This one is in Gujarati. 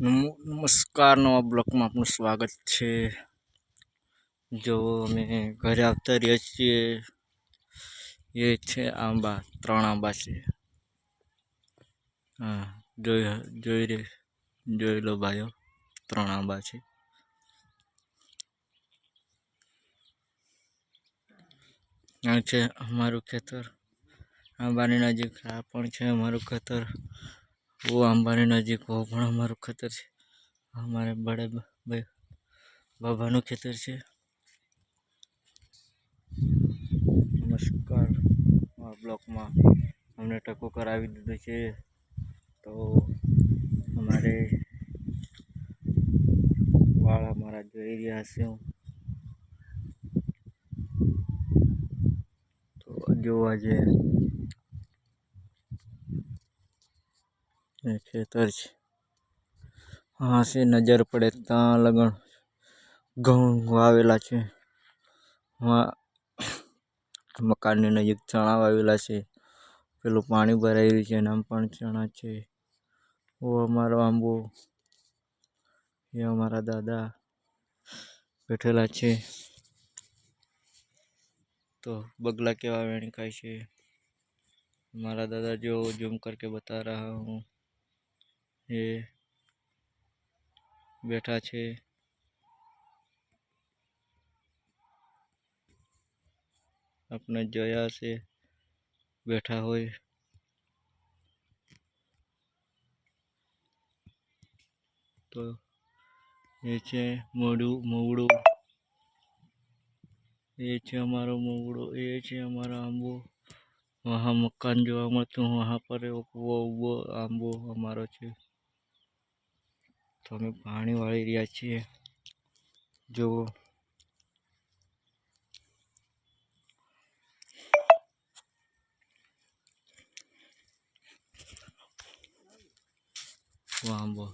નમો- નમસ્કાર, નવા બ્લોકમાં આપનું સ્વાગત છે. જો અમે ઘરે આવતા રહીએ છીએ, એ છે આંબા, ત્રણ આંબા છે. હા, જોઈ જોઈ રે, જોઈ લો ભાઈઓ, ત્રણ આંબા છે. આ છે અમારું ખેતર. આંબાની નજીક આ પણ છે અમારું ખેતર. ઓ આંબાની નજીક ઓ પણ અમારું ખેતર છે. અમારે બડે બાબાનું ખેતર છે. નમસ્કાર. બ્લોકમાં અમને ટકો કરાવી દીધો છે. તો અમારે વાળ અમારા જોઈ રહ્યા છે. તો જોવા જે એ ખેતર છે હા છે નજર પડે ત્યાં લગણ ઘઉં વાવેલા છે હા મકાનની નજીક ચણા વાવેલા છે પેલું પાણી ભરાઈ રહ્યું છે એનામાં પણ ચણા છે ઓ અમારો આંબો એ અમારા દાદા બેઠેલા છે તો બગલા કેવા વેણકાય છે हमारा दादा जो जूम करके बता रहा हूँ એ બેઠા છે. આપણે જયા છે બેઠા હોય. તો એ છે મોડું, મોવડું. એ છે અમારો મોવડો, એ છે અમારો આંબો. વહાં મકાન જોવા મળતું વહાં પર ઊભો ઊભો આંબો અમારો છે. તો અમે પાણી વાળી રહ્યા છીએ. જો આંબો